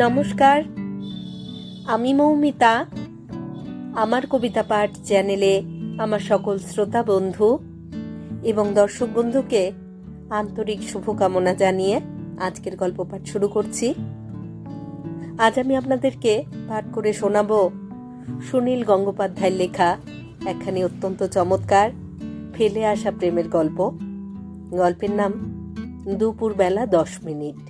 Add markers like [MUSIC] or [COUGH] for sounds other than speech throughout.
নমস্কার। আমি মৌমিতা। আমার কবিতা পাঠ চ্যানেলে আমার সকল শ্রোতা বন্ধু এবং দর্শক বন্ধুকে আন্তরিক শুভকামনা জানিয়ে আজকের গল্প পাঠ শুরু করছি। আজ আমি আপনাদেরকে পাঠ করে শোনাবো সুনীল গঙ্গোপাধ্যায়ের লেখা একখানি অত্যন্ত চমৎকার, ফেলে আসা প্রেমের গল্প। গল্পের নাম দুপুরবেলা দশ মিনিট।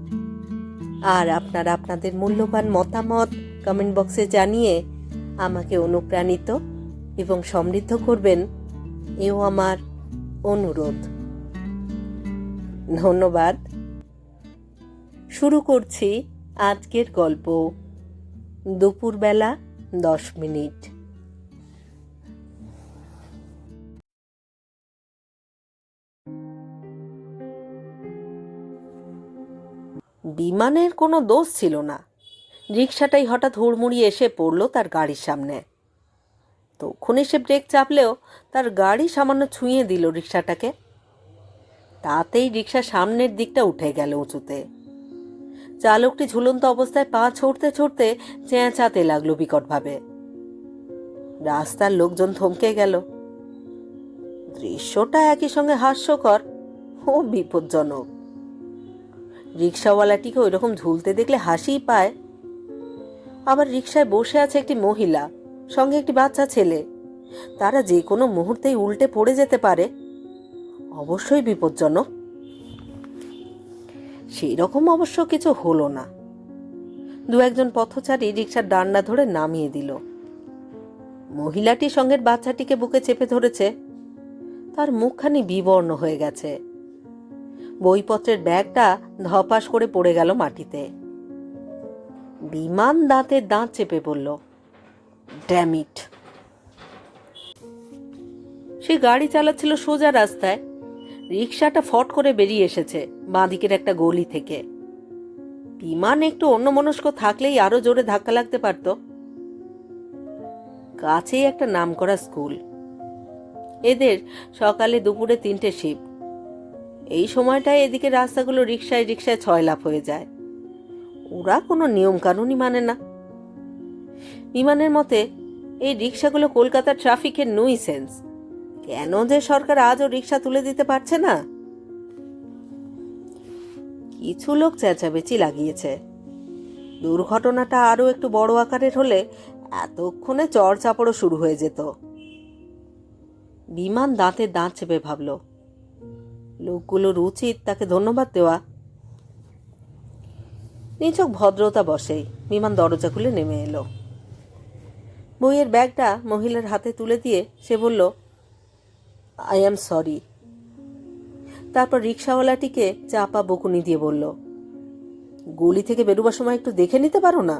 আর আপনারা আপনাদের মূল্যবান মতামত কমেন্ট বক্সে জানিয়ে আমাকে অনুপ্রাণিত এবং সমৃদ্ধ করবেন, এও আমার অনুরোধ। ধন্যবাদ। শুরু করছি আজকের গল্প। দুপুরবেলা দশ মিনিট। বিমানের কোনো দোষ ছিল না। রিক্সাটাই হঠাৎ হুড়মুড়িয়ে এসে পড়ল তার গাড়ির সামনে। তখন এসে ব্রেক চাপলেও তার গাড়ি সামান্য ছুঁয়ে দিল রিক্সাটাকে তাতেই রিক্সা সামনের দিকটা উঠে গেল উঁচুতে। চালকটি ঝুলন্ত অবস্থায় পা ছড়তে ছড়তে চেঁচাতে লাগল বিকটভাবে। রাস্তার লোকজন থমকে গেল। দৃশ্যটা একই সঙ্গে হাস্যকর ও বিপজ্জনক। রিক্সাওয়ালাটিকে ওই রকম ঝুলতে দেখলে হাসিই পায়। আবার রিক্সায় বসে আছে একটি মহিলা, সঙ্গে একটি বাচ্চা ছেলে। তারা যে কোনো মুহূর্তেই উল্টে পড়ে যেতে পারে। অবশ্যই বিপজ্জনক। সেই রকম অবশ্য কিছু হলো না। দু একজন পথচারী রিক্সার ডান্ডা ধরে নামিয়ে দিল। মহিলাটি সঙ্গের বাচ্চাটিকে বুকে চেপে ধরেছে। তার মুখখানি বিবর্ণ হয়ে গেছে। বইপত্রের ব্যাগটা ধপাস করে পড়ে গেল মাটিতে। বিমান দাঁতে দাঁত চেপে বলল ড্যামিট সে গাড়ি চালাচ্ছিল সোজা রাস্তায়। রিক্সাটা ফট করে বেরিয়ে এসেছে বাঁদিকের একটা গলি থেকে। বিমান একটু অন্যমনস্ক থাকলেই আরও জোরে ধাক্কা লাগতে পারত। কাছেই একটা নামকরা স্কুল। এদের সকালে দুপুরে তিনটে শিফট। এই সময়টায় এদিকে রাস্তাগুলো রিক্সায় রিক্সায় ছয় লাভ হয়ে যায়। ওরা কোনো নিয়ম কানুনই মানে না। বিমানের মতে, এই রিক্সাগুলো কলকাতার ট্রাফিকের নুই সেন্স কেন যে সরকার আজও রিক্সা তুলে দিতে পারছে না? কিছু লোক চেঁচাবেচি লাগিয়েছে। দুর্ঘটনাটা আরও একটু বড় আকারের হলে এতক্ষণে চড় চাপড়ও শুরু হয়ে যেত। বিমান দাঁতে দাঁত চেপে ভাবল। লোকগুলোর উচিত তাকে ধন্যবাদ দেওয়া। নিছক ভদ্রতা বসেই বিমান দরজা খুলে নেমে এলো। বইয়ের ব্যাগটা মহিলার হাতে তুলে দিয়ে সে বলল আই অ্যাম সরি তারপর রিক্সাওয়ালাটিকে চাপা বকুনি দিয়ে বলল, গলি থেকে বেরোবার সময় একটু দেখে নিতে পারো না?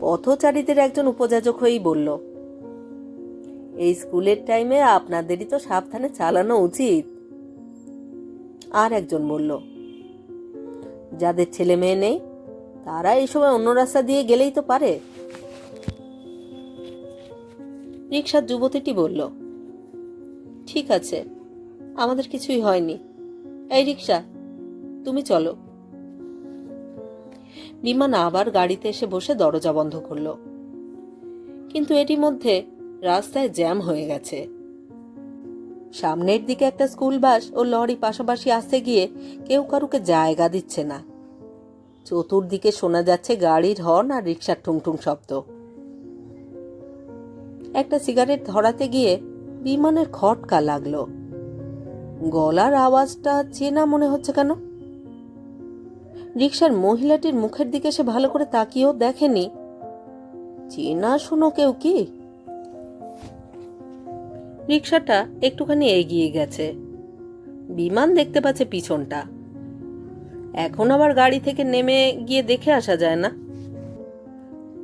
পথচারীদের একজন উপযাজক হয়েই বলল এই স্কুলের টাইমে আপনাদেরই তো সাবধানে চালানো উচিত। আর একজন বলল, যাদের ছেলে মেয়ে নেই, তারা এই সময় অন্য রাস্তা দিয়ে গেলেই তো পারে। রিক্সার যুবতীটি বলল, ঠিক আছে, আমাদের কিছুই হয়নি। এই রিক্সা তুমি চলো। বিমান আবার গাড়িতে এসে বসে দরজা বন্ধ করল। কিন্তু এটি মধ্যে রাস্তায় জ্যাম হয়ে গেছে। সামনের দিকে একটা স্কুল বাস ও লরি পাশাপাশি আসতে গিয়ে কেউ কারুকে জায়গা দিচ্ছে না। চতুর্দিকে শোনা যাচ্ছে গাড়ির হর্ন আর রিক্সার ঠুংঠুং শব্দ। একটা সিগারেট ধরাতে গিয়ে বিমানের খটকা লাগল। গলার আওয়াজটা চেনা মনে হচ্ছে কেন? রিক্সার মহিলাটির মুখের দিকে সে ভালো করে তাকিয়েও দেখেনি। চেনা শুনো কেউ কি? রিক্সাটা একটুখানি এগিয়ে গেছে। বিমান দেখতে পাচ্ছে পিছনটা। এখন আবার গাড়ি থেকে নেমে গিয়ে দেখে আসা যায় না।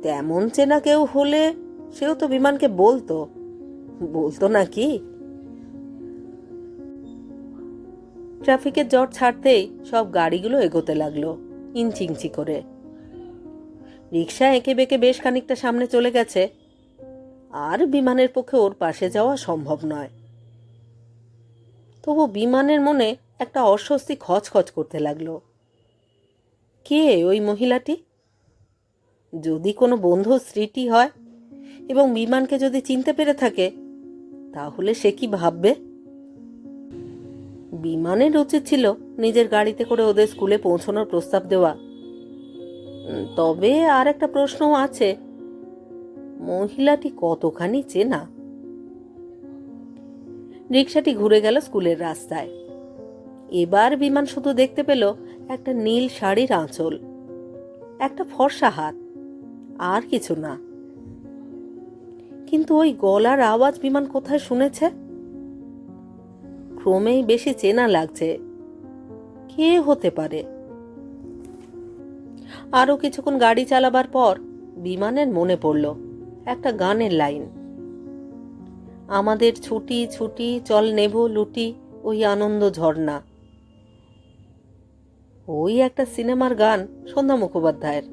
তেমন চেনা কেউ হলে সেও তো বিমানকে বলতো। বলতো নাকি? ট্রাফিকের জট ছাড়তেই সব গাড়িগুলো এগোতে লাগল ইঞ্চি ইঞ্চি করে। রিক্সা এঁকে বেঁকে বেশ খানিকটা সামনে চলে গেছে। আর বিমানের পক্ষে ওর পাশে যাওয়া সম্ভব নয়। তবু বিমানের মনে একটা অস্বস্তি খচখচ করতে লাগল। কে ওই মহিলাটি? যদি কোনো বন্ধু স্ত্রীটি হয় এবং বিমানকে যদি চিনতে পেরে থাকে, তাহলে সে কি ভাববে? বিমানের উচিত ছিল নিজের গাড়িতে করে ওদের স্কুলে পৌঁছানোর প্রস্তাব দেওয়া। তবে আর একটা প্রশ্নও আছে। মহিলাটি কতখানি চেনা? রিক্সাটি ঘুরে গেল স্কুলের রাস্তায়। এবার বিমান শুধু দেখতে পেল একটা নীল শাড়ির আঁচল, একটা ফর্সা হাত, আর কিছু না। কিন্তু ওই গলার আওয়াজ বিমান কোথায় শুনেছে? ক্রমেই বেশি চেনা লাগছে, কে হতে পারে? আরও কিছুক্ষণ গাড়ি চালাবার পর বিমানের মনে পড়ল একটা গানের লাইন। আমাদের ছুটি ছুটি, চল নেব লুটি, ওই আনন্দ ঝর্ণা। ওই একটা সিনেমার গান সন্ধ্যা মুখোপাধ্যায়ের।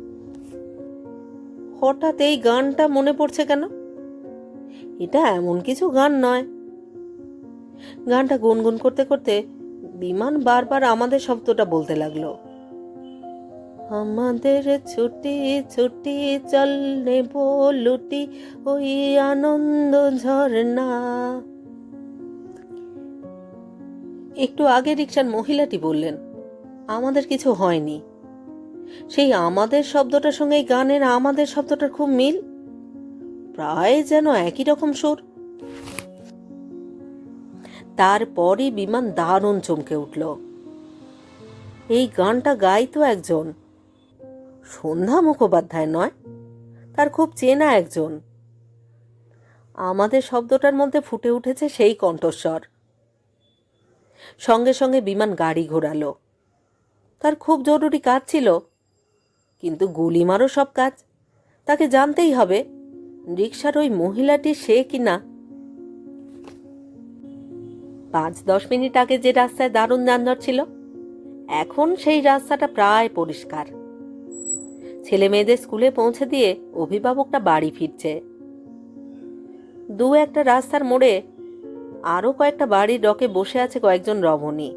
হঠাৎ এই গানটা মনে পড়ছে কেন? এটা এমন কিছু গান নয়। গানটা গুনগুন করতে করতে বিমান বারবার আমাদের শব্দটা বলতে লাগল। আমাদের ছুটি ছুটি চল নেব লুটি ওই আনন্দ ঝর্ণা। একটু আগে রিক্সার মহিলাটি বললেন, আমাদের কিছু হয়নি। সেই আমাদের শব্দটার সঙ্গে গানের আমাদের শব্দটার খুব মিল? প্রায় যেন একই রকম সুর। তারপরই বিমান দারুণ চমকে উঠল। এই গানটা গাইতো একজন সন্ধ্যা মুখোপাধ্যায় নয়, তার খুব চেনা একজন। আমাদের শব্দটার মধ্যে ফুটে উঠেছে সেই কণ্ঠস্বর। সঙ্গে সঙ্গে বিমান গাড়ি ঘোরালো। তার খুব জরুরি কাজ ছিল, কিন্তু গুলিমারও সব কাজ। তাকে জানতেই হবে রিক্সার ওই মহিলাটি সে কিনা। পাঁচ দশ মিনিট আগে যে রাস্তায় দারুণ যানজট ছিল, এখন সেই রাস্তাটা প্রায় পরিষ্কার। ছেলে মেয়েদের স্কুলে পৌঁছে দিয়ে অভিভাবকটা বাড়ি ফিরছে। দু একটা রাস্তার মোড়ে আরও কয়েকটা বাড়ির ডকে বসে আছে কয়েকজন রমণী।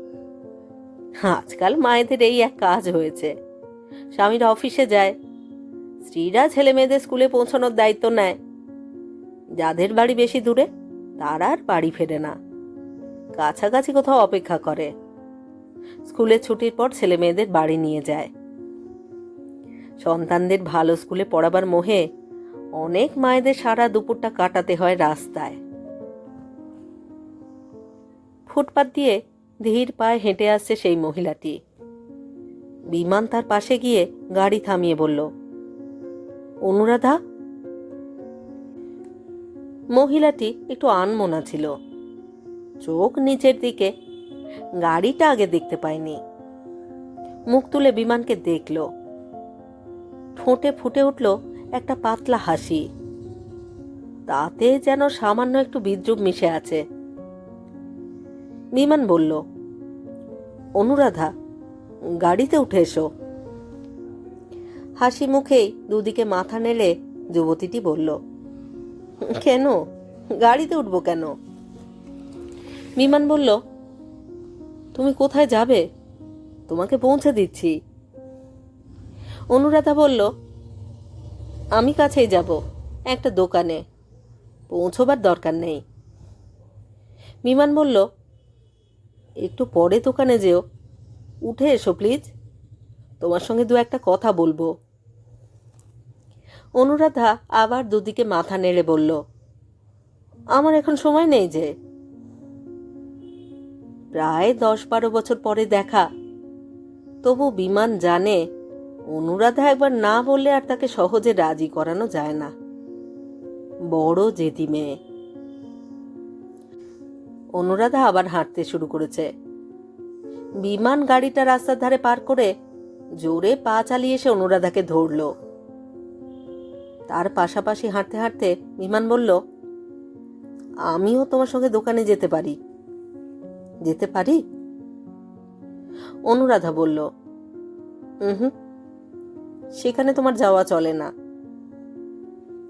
আজকাল মায়েদের এই এক কাজ হয়েছে। স্বামীরা অফিসে যায়, স্ত্রীরা ছেলে মেয়েদের স্কুলে পৌঁছানোর দায়িত্ব নেয়। যাদের বাড়ি বেশি দূরে, তারা আর বাড়ি ফেরে না। কাছাকাছি কোথাও অপেক্ষা করে। স্কুলে ছুটির পর ছেলে মেয়েদের বাড়ি নিয়ে যায়। সন্তানদের ভালো স্কুলে পড়াবার মোহে অনেক মায়েদের সারা দুপুরটা কাটাতে হয় রাস্তায়। ফুটপাত দিয়ে ধীর পায়ে হেঁটে আসছে সেই মহিলাটি। বিমান তার পাশে গিয়ে গাড়ি থামিয়ে বলল, অনুরাধা? মহিলাটি একটু আনমোনা ছিল। চোখ নিচের দিকে গাড়িটা আগে দেখতে পায়নি। মুখ তুলে বিমানকে দেখল। ঠোঁটে ফুটে উঠল একটা পাতলা হাসি। তাতে যেন সামান্য একটু বিদ্রুপ মিশে আছে। বিমান বলল, অনুরাধা, গাড়িতে উঠে এসো। হাসি মুখেই দুদিকে মাথা নেড়ে যুবতীটি বলল, কেন? গাড়িতে উঠবো কেন? বিমান বলল, তুমি কোথায় যাবে? তোমাকে পৌঁছে দিচ্ছি। অনুরাধা বলল, আমি কাছেই যাব, একটা দোকানে। পৌঁছবার দরকার নেই। বিমান বলল, একটু পরে দোকানে যেও। উঠে এসো, প্লিজ। তোমার সঙ্গে দু একটা কথা বলব। অনুরাধা আবার দুদিকে মাথা নেড়ে বলল, আমার এখন সময় নেই যে। প্রায় দশ বারো বছর পরে দেখা। তবু বিমান জানে অনুরাধা একবার না বললে আর তাকে সহজে রাজি করানো যায় না। বড় জেদি মেয়ে। অনুরাধা আবার হাঁটতে শুরু করেছে। বিমান গাড়িটা রাস্তার ধারে পার করে জোরে পা চালিয়ে এসে অনুরাধাকে ধরল। তার পাশাপাশি হাঁটতে হাঁটতে বিমান বলল, আমিও তোমার সঙ্গে দোকানে যেতে পারি। যেতে পারি? অনুরাধা বলল হুম। সেখানে তোমার যাওয়া চলে না।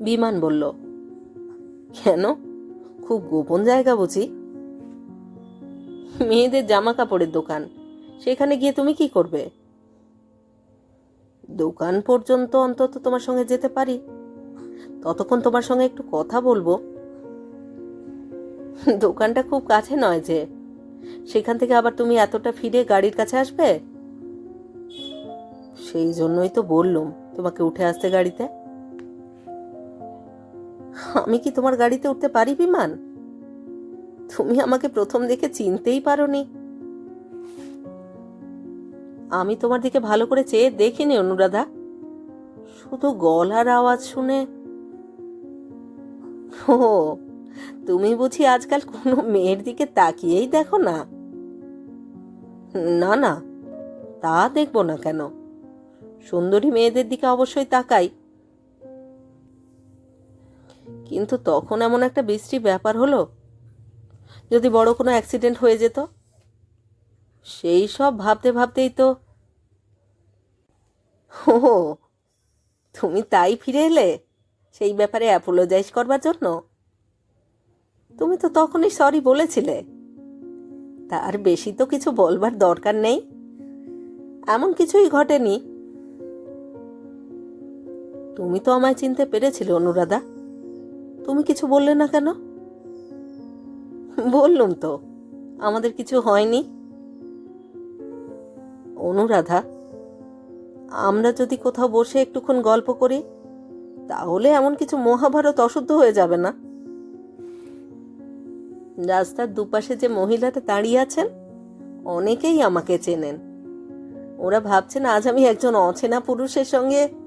বিমান বলল, কেন? খুব গোপন জায়গা বুঝি? মেয়েদের জামা কাপড়ের দোকান। সেখানে গিয়ে তুমি কি করবে? দোকান পর্যন্ত অন্তত তোমার সঙ্গে যেতে পারি। ততক্ষণ তোমার সঙ্গে একটু কথা বলব। দোকানটা খুব কাছে নয় যে। সেখান থেকে আবার তুমি এতটা ফিরে গাড়ির কাছে আসবে? সেই জন্যই তো বললুম তোমাকে উঠে আসতে গাড়িতে। আমি কি তোমার গাড়িতে উঠতে পারি বিমান? তুমি আমাকে প্রথম দেখে চিনতেই পারোনি। আমি তোমার দিকে ভালো করে চেয়ে দেখিনি, অনুরাধা। শুধু গলার আওয়াজ শুনে। ও, তুমি বুঝি আজকাল কোনো মেয়ের দিকে তাকিয়েই দেখো না? না না, তা দেখব না কেন? সুন্দরী মেয়েদের দিকে অবশ্যই তাকাই। কিন্তু তখন এমন একটা বৃষ্টি ব্যাপার হলো, যদি বড় কোনো অ্যাক্সিডেন্ট হয়ে যেত। সেই সব ভাবতে ভাবতেই তো ও তুমি তাই ফিরে এলে? সেই ব্যাপারে অ্যাপোলোজাইজ করবার জন্য? তুমি তো তখনই সরি বলেছিলে। তার বেশি তো কিছু বলবার দরকার নেই। এমন কিছুই ঘটেনি। তুমি তো আমায় চিনতে পেরেছিলে, অনুরাধা। তুমি কিছু বললে না কেন? বললুম তো, আমাদের কিছু হয়নি। অনুরাধা, আমরা যদি কোথাও বসে একটুক্ষণ গল্প করি, তাহলে এমন কিছু মহাভারত অশুদ্ধ হয়ে যাবে না। রাস্তার দুপাশে যে মহিলাটা দাঁড়িয়ে আছেন, অনেকেই আমাকে চেনেন। ওরা ভাবছেন আজ আমি একজন অচেনা পুরুষের সঙ্গে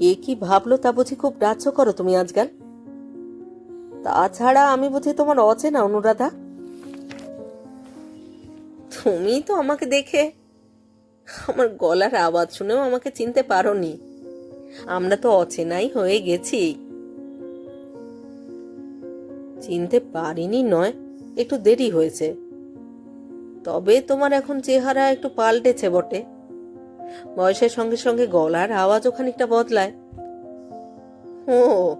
কে কি ভাবলো তা বুঝি খুব রাজ্য করো তুমি আজকাল। তাছাড়া আমি বুঝি তোমার অচেনা অনুরাধা। তুমি তো আমাকে দেখে আমার গলার আওয়াজ শুনেও আমাকে চিনতে পারোনি। আমরা তো অচেনাই হয়ে গেছি। চিনতে পারিনি নয়, একটু দেরি হয়েছে। তবে তোমার এখন চেহারা একটু পাল্টেছে বটে। বয়সের সঙ্গে সঙ্গে গলার আওয়াজও খানিকটা বদলায়। ও,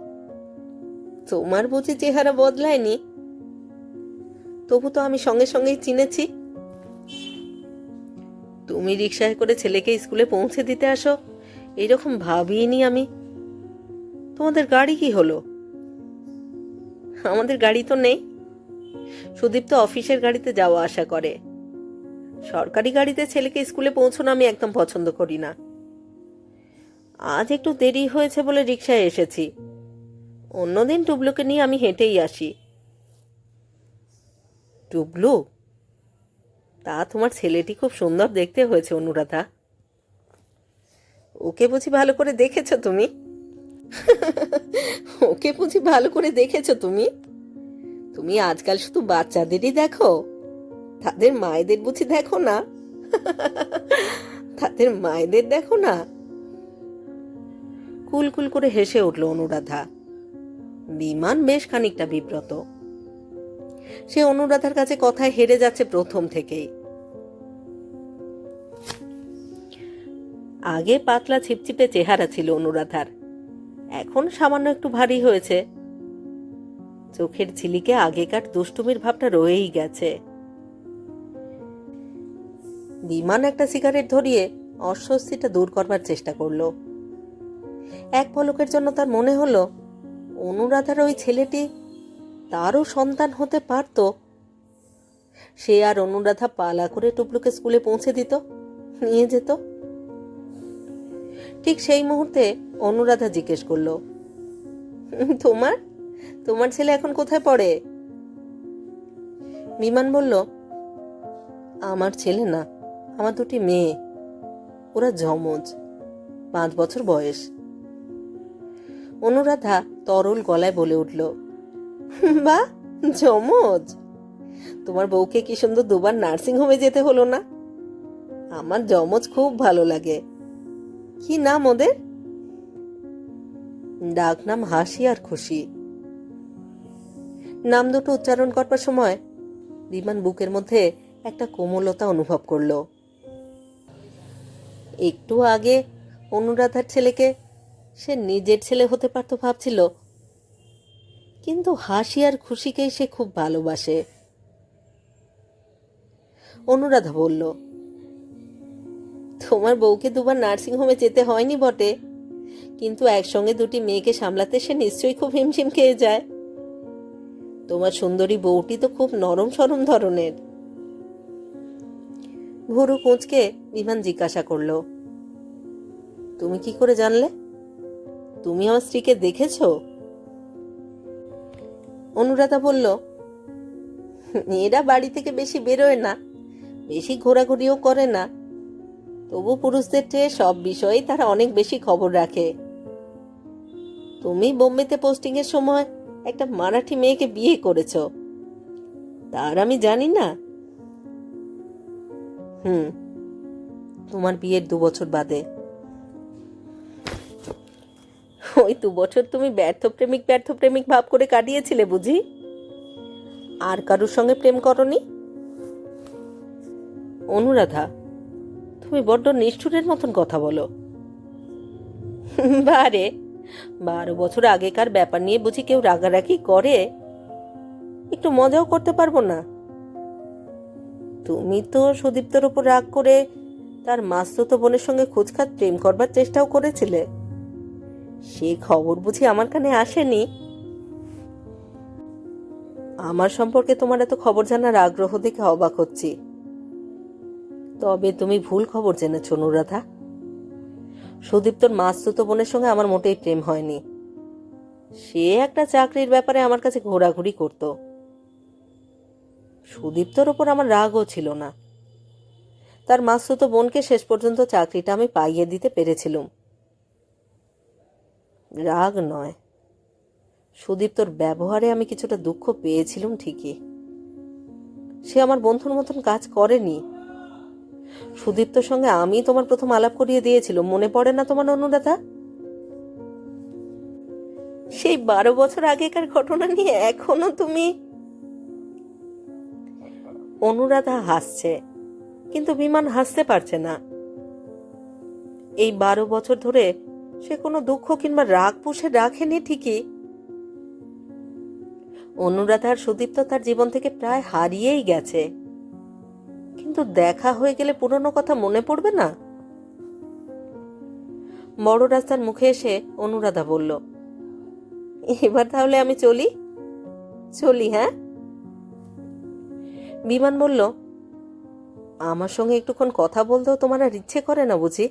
তোমার বুঝি চেহারা বদলায়নি? তবু তো আমি সঙ্গে সঙ্গেই চিনেছি। তুমি রিক্সায় করে ছেলেকে স্কুলে পৌঁছে দিতে আসো এইরকম ভাবিনি আমি। তোমাদের গাড়ি কি হলো? আমাদের গাড়ি তো নেই। সুদীপ তো অফিসের গাড়িতে যাওয়া আসা করে। সরকারি গাড়িতে ছেলেকে স্কুলে পৌঁছানো আমি একদম পছন্দ করি না। আজ একটু দেরি হয়েছে বলে রিক্সায় এসেছি। অন্যদিন টুবলুকে নিয়ে আমি হেঁটেই আসি। টুবলু? তা তোমার ছেলেটি খুব সুন্দর দেখতে হয়েছে, অনুরাধা। ওকে বুঝি ভালো করে দেখেছ তুমি? ওকে বুঝি ভালো করে দেখেছ তুমি? তুমি আজকাল শুধু বাচ্চাদেরই দেখো? তাদের মায়েদের বুঝি দেখো না? তাদের মায়েদের দেখো না? কুলকুল করে হেসে উঠল অনুরাধা। বিমান বেশ খানিকটা বিব্রত। সে অনুরাধার কাছে কথায় হেরে যাচ্ছে প্রথম থেকেই। আগে পাতলা ছিপছিপে চেহারা ছিল অনুরাধার। এখন সামান্য একটু ভারী হয়েছে। চোখের ঝিলিকে আগেকার দুষ্টুমির ভাবটা রয়েই গেছে। বিমান একটা সিগারেট ধরিয়ে অস্বস্তিটা দূর করবার চেষ্টা করল। এক পলকের জন্য তার মনে হলো, অনুরাধার ওই ছেলেটি তারও সন্তান হতে পারত। সে আর অনুরাধা পালা করে টুপলুকে স্কুলে পৌঁছে দিত, নিয়ে যেত। ঠিক সেই মুহূর্তে অনুরাধা জিজ্ঞেস করল, তোমার? তোমার ছেলে এখন কোথায় পড়ে? বিমান বলল, আমার ছেলে না। আমার দুটি মেয়ে। ওরা জমজ পাঁচ বছর বয়স। অনুরাধা তরল গলায় বলে উঠল বা জমজ তোমার বউকে কি সুন্দর দুবার নার্সিং হোমে যেতে হলো না? আমার জমজ খুব ভালো লাগে। কি নাম ওদের? ডাক নাম হাসি আর খুশি। নাম দুটো উচ্চারণ করবার সময় বিমান বুকের মধ্যে একটা কোমলতা অনুভব করল। একটু আগে অনুরাধার ছেলেকে সে নিজের ছেলে হতে পারতো ভাবছিল। কিন্তু হাসি আর খুশিকেই সে খুব ভালোবাসে। অনুরাধা বলল, তোমার বউকে দুবার নার্সিংহোমে যেতে হয়নি বটে। কিন্তু একসঙ্গে দুটি মেয়েকে সামলাতে সে নিশ্চয়ই খুব হিমশিম খেয়ে যায়। তোমার সুন্দরী বউটি তো খুব নরম সরম ধরনের। ভুরু কুঁচকে বিমান জিজ্ঞাসা করল, তুমি কি করে জানলে? তুমি আমার স্ত্রীকে দেখেছ? অনুরাধা বলল এরা বাড়ি থেকে বেশি বেরোয় না, বেশি ঘোরাঘুরিও করে না। তবু পুরুষদের চেয়ে সব বিষয়েই তারা অনেক বেশি খবর রাখে। তুমি বোম্বেতে পোস্টিং এর সময় একটা মারাঠি মেয়েকে বিয়ে করেছ। তার আমি জানি না হুম। তোমার বিয়ের দু বছর বাদে। ওই দু বছর তুমি ব্যর্থ প্রেমিক ব্যর্থ প্রেমিক ভাব করে কাটিয়েছিলে বুঝি? আর কারুর সঙ্গে প্রেম করনি? অনুরাধা, তুমি বড্ড নিষ্ঠুরের মতন কথা বলো। বারে বারো বছর আগেকার ব্যাপার নিয়ে বুঝি কেউ রাগারাগি করে? একটু মজাও করতে পারব না? তুমি তো সুদীপ্তর ওপর রাগ করে তার মাস্তুতো বোনের সঙ্গে খোঁজখাত প্রেম করবার চেষ্টাও করেছিলে। সে খবর বুঝি আমার কানে আসেনি। আমার সম্পর্কে তোমার এত খবর জানার আগ্রহ দেখে অবাক হচ্ছি। তবে তুমি ভুল খবর জেনেছ, অনুরাধা। সুদীপ্তর মাস্তুতো বোনের সঙ্গে আমার মোটেই প্রেম হয়নি। সে একটা চাকরির ব্যাপারে আমার কাছে ঘোরাঘুরি করত। সুদীপ্তর ওপর আমার রাগও ছিল না। তার মাস্তুতো বোনকে শেষ পর্যন্ত চাকরিটা আমি পাইয়ে দিতে পেরেছিলুম। রাগ নয়। সুদীপ্তর ব্যবহারে আমি কিছুটা দুঃখ পেয়েছিলাম ঠিকই। সে আমার বন্ধুর মতন কাজ করেনি। সুদীপ্তর সঙ্গে আমি তোমার প্রথম আলাপ করিয়ে দিয়েছিল মনে পড়ে না তোমার অনুরাধা? সেই বারো বছর আগেকার ঘটনা নিয়ে এখনও তুমি অনুরাধা হাসছে, কিন্তু বিমান হাসতে পারছে না। এই বারো বছর ধরে সে কোনো দুঃখ কিংবা রাগ পুষে রাখেনি ঠিকই। অনুরাধার সুদীপ্ত তার জীবন থেকে প্রায় হারিয়েই গেছে। কিন্তু দেখা হয়ে গেলে পুরনো কথা মনে পড়বে না? বড় রাস্তার মুখে এসে অনুরাধা বলল, এবার তাহলে আমি চলি? চলি হ্যাঁ? বিমান বলল, আমার সঙ্গে একটুক্ষণ কথা বলতেও তোমার আর ইচ্ছে করে না বুঝি?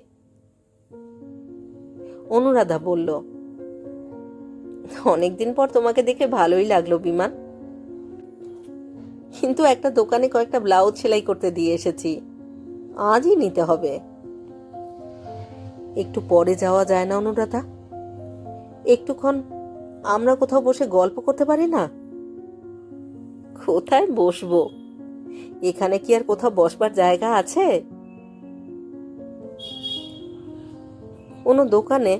অনুরাধা বলল, অনেকদিন পর তোমাকে দেখে ভালোই লাগল বিমান। কিন্তু একটা দোকানে কয়েকটা ব্লাউজ সেলাই করতে দিয়ে এসেছি। আজই নিতে হবে। একটু পরে যাওয়া যায় না অনুরাধা। একটুক্ষণ আমরা কোথাও বসে গল্প করতে পারি না? কোথায় বসবো? এখানে কি আর কোথাও বসবার জায়গা আছে? কোনো দোকানে,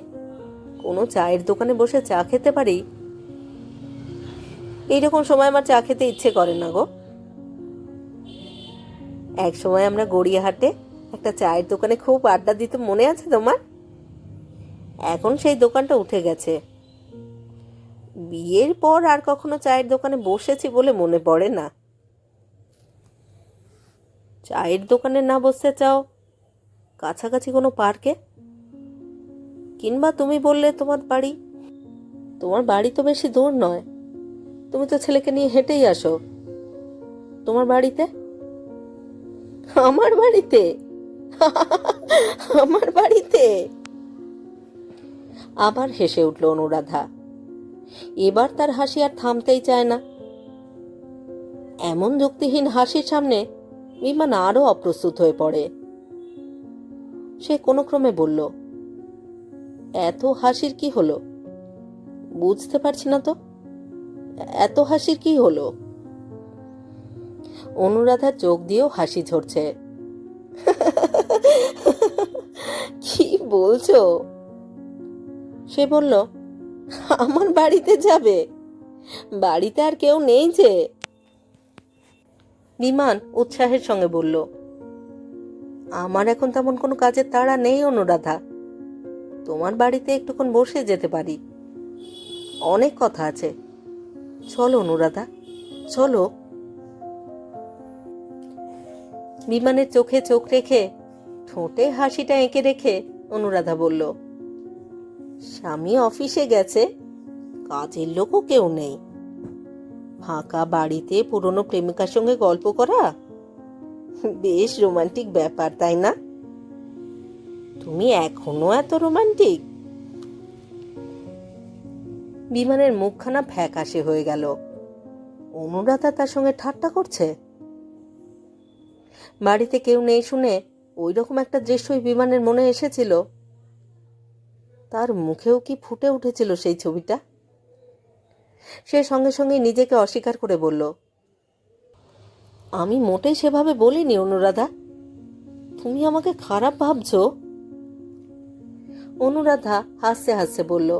কোনো চায়ের দোকানে বসে চা খেতে পারি? এইরকম সময় আমার চা খেতে ইচ্ছে করে না গো। এক সময় আমরা গড়িয়াহাটে একটা চায়ের দোকানে খুব আড্ডা দিতে মনে আছে তোমার? এখন সেই দোকানটা উঠে গেছে। বিয়ের পর আর কখনো চায়ের দোকানে বসেছি বলে মনে পড়ে না। চায়ের দোকানে না বসতে চাও কাছাকাছি কোনো পার্কে? কিংবা তুমি বললে তোমার বাড়ি? তোমার বাড়ি তো বেশি দূর নয়। তুমি তো ছেলেকে নিয়ে হেঁটেই আসো। তোমার বাড়িতে? আমার বাড়িতে? আমার বাড়িতে? আবার হেসে উঠল অনুরাধা। এবার তার হাসি আর থামতেই চায় না। এমন যুক্তিহীন হাসির সামনে বিমান আরও অপ্রস্তুত হয়ে পড়ে। সে কোনো ক্রমে বলল, এত হাসির কি হলো? বুঝতে পারছি না তো। এত হাসির কি হলো? অনুরাধার চোখ দিয়েও হাসি ঝরছে। [LAUGHS] কি বলছো? সে বলল, আমার বাড়িতে যাবে। বাড়িতে আর কেউ নেই যে। বিমান উৎসাহের সঙ্গে বলল, আমার এখন তেমন কোনো কাজের তাড়া নেই, অনুরাধা। তোমার বাড়িতে একটুক্ষণ বসে যেতে পারি। অনেক কথা আছে। চলো, অনুরাধা, চলো। বিমানের চোখে চোখ রেখে, ঠোঁটে হাসিটা এঁকে রেখে অনুরাধা বলল, স্বামী অফিসে গেছে, কাজের লোকও কেউ নেই। ফাঁকা বাড়িতে পুরনো প্রেমিকার সঙ্গে গল্প করা? বেশ রোমান্টিক ব্যাপার, তাই না? তুমি এখনও এত রোমান্টিক? বিমানের মুখখানা ফ্যাকাশে হয়ে গেল। অনুরাধা তার সঙ্গে ঠাট্টা করছে? বাড়িতে কেউ নেই শুনে ওই রকম একটা দৃশ্যই বিমানের মনে এসেছিল। তার মুখেও কি ফুটে উঠেছিল সেই ছবিটা? সে সঙ্গে সঙ্গে নিজেকে অস্বীকার করে বলল, আমি মোটেই সেভাবে বলিনি, অনুরাধা। তুমি আমাকে খারাপ ভাবছ? অনুরাধা হাসতে হাসতে বলল,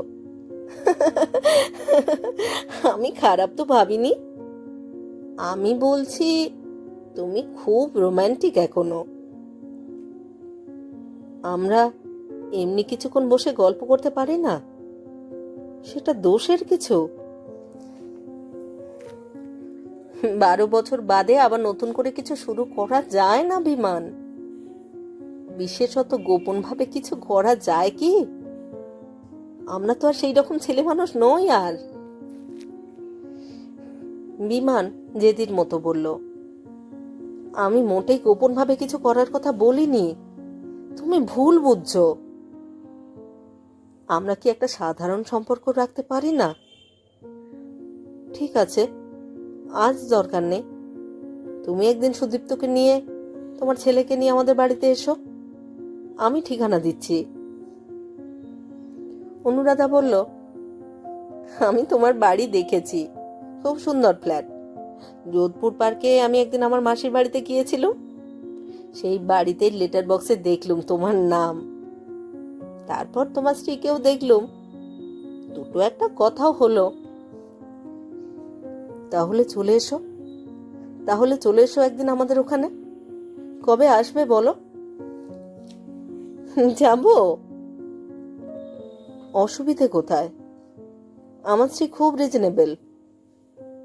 আমি খারাপ তো ভাবিনি। আমি বলছি, তুমি খুব রোম্যান্টিক এখনও। আমরা এমনি কিছুক্ষণ বসে গল্প করতে পারি না? সেটা দোষের কিছু? বারো বছর বাদে আবার নতুন করে কিছু শুরু করা যায় না, বিমান। বিশেষত গোপনভাবে কিছু করা যায় কি? আমরা তো আর সেই রকম ছেলে মানুষ নই আর। বিমান জেদির মতো বলল, আমি মোটেই গোপনভাবে কিছু করার কথা বলিনি। তুমি ভুল বুঝছ। আমরা কি একটা সাধারণ সম্পর্ক রাখতে পারি না? ঠিক আছে আজ দরকার নেই। তুমি একদিন সুদীপ্তকে নিয়ে, তোমার ছেলেকে নিয়ে আমাদের বাড়িতে এসো। আমি ঠিকানা দিচ্ছি। অনুরাধা বলল, আমি তোমার বাড়ি দেখেছি। খুব সুন্দর ফ্ল্যাট। যোধপুর পার্কে আমি একদিন আমার মাসির বাড়িতে গিয়েছিলাম। সেই বাড়িতে লেটার বক্সে দেখলুম তোমার নাম। তারপর তোমার স্ত্রীকেও দেখলুম। দুটো একটা কথাও হলো। তাহলে চলে এসো। তাহলে চলে এসো একদিন আমাদের ওখানে। কবে আসবে বলো? যাব। অসুবিধে কোথায়? আমার স্ত্রী খুব রিজনেবল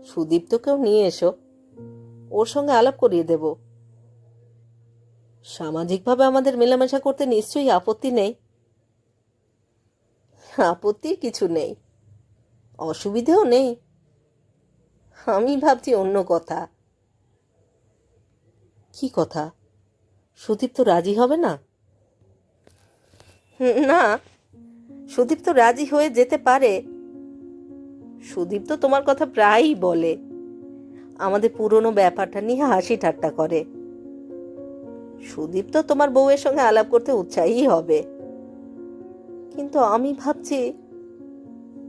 সুদীপ্তকেও নিয়ে এসো। ওর সঙ্গে আলাপ করিয়ে দেব। সামাজিকভাবে আমাদের মেলামেশা করতে নিশ্চয়ই আপত্তি নেই। আপত্তির কিছু নেই। অসুবিধেও নেই। আমি ভাবছি অন্য কথা। কি কথা? সুদীপ তো রাজি হবে না? না, সুদীপ তো রাজি হয়ে যেতে পারে। সুদীপ তো তোমার কথা প্রায়ই বলে। আমাদের পুরনো ব্যাপারটা নিয়ে হাসি ঠাট্টা করে। সুদীপ তো তোমার বউয়ের সঙ্গে আলাপ করতে উৎসাহী হবে। কিন্তু আমি ভাবছি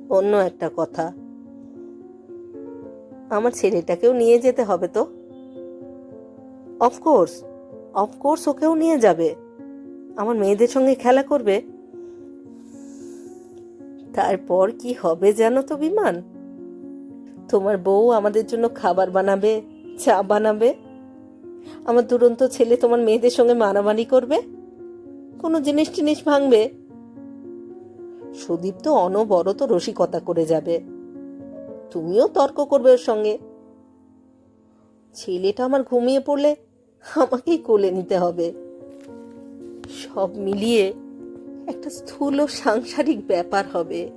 অন্য একটা কথা। আমার ছেলেটাকেও নিয়ে যেতে হবে তো? অফকোর্স অফকোর্স ওকেও নিয়ে যাবে। আমার মেয়েদের সঙ্গে খেলা করবে। তারপর কি হবে জানো তো বিমান? তোমার বউ আমাদের জন্য খাবার বানাবে, চা বানাবে। আমার দুরন্ত ছেলে তোমার মেয়েদের সঙ্গে মারামারি করবে। কোনো জিনিস টিনিস ভাঙবে। সুদীপ তো অনবরত রসিকতা করে যাবে। তুমিও তর্ক করবে ওর সঙ্গে। ছেলেটা আমার ঘুমিয়ে পড়লে আমাকেই কোলে নিতে হবে। সব মিলিয়ে একটা স্থূল সাংসারিক ব্যাপার হবে।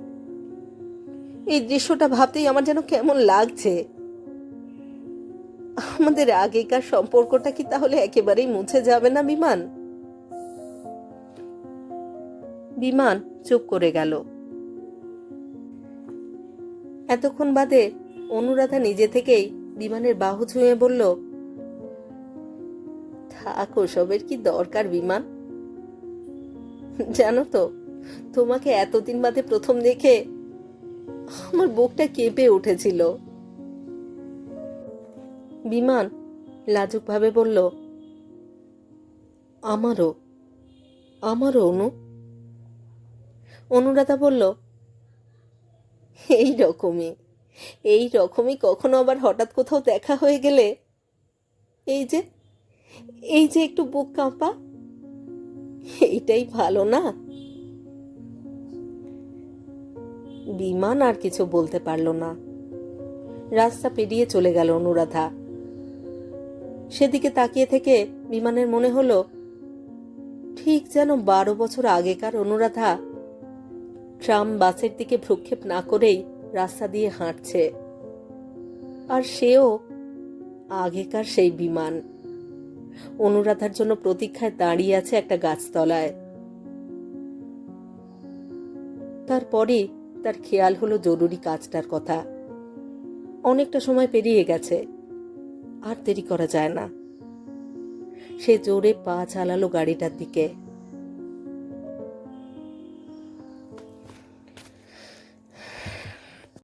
এই দৃশ্যটা ভাবতেই আমার যেন কেমন লাগছে। আমাদের আগেকার সম্পর্কটা কি তাহলে একেবারেই মুছে যাবে না, বিমান? বিমান চুপ করে গেল। এতক্ষণ বাদে অনুরাধা নিজে থেকেই বিমানের বাহু ছুঁয়ে বলল, থাক, ওসবের কি দরকার বিমান? জানো তো, তোমাকে এতদিন বাদে প্রথম দেখে আমার বুকটা কেঁপে উঠেছিল। বিমান লাজুকভাবে বলল, আমারও আমারও অনু অনুরাধা বলল এই রকমই এই রকমই কখনো আবার হঠাৎ কোথাও দেখা হয়ে গেলে? এই যে এই যে একটু বুক কাঁপা, এইটাই ভালো না? বিমান আর কিছু বলতে পারল না। রাস্তা পেরিয়ে চলে গেল অনুরাধা। সেদিকে তাকিয়ে থেকে বিমানের মনে হলো, ঠিক যেন বারো বছর আগেকার অনুরাধা ট্রাম বাসের দিকে ভ্রুক্ষেপ না করেই রাস্তা দিয়ে হাঁটছে। আর সেও আগেকার সেই বিমান। অনুরাধার জন্য প্রতীক্ষায় দাঁড়িয়ে আছে একটা গাছতলায়। তারপরে তার খেয়াল হলো জরুরি কাজটার কথা। অনেকটা সময় পেরিয়ে গেছে, আর দেরি করা যায় না। সে জোরে পা চালালো গাড়িটার দিকে।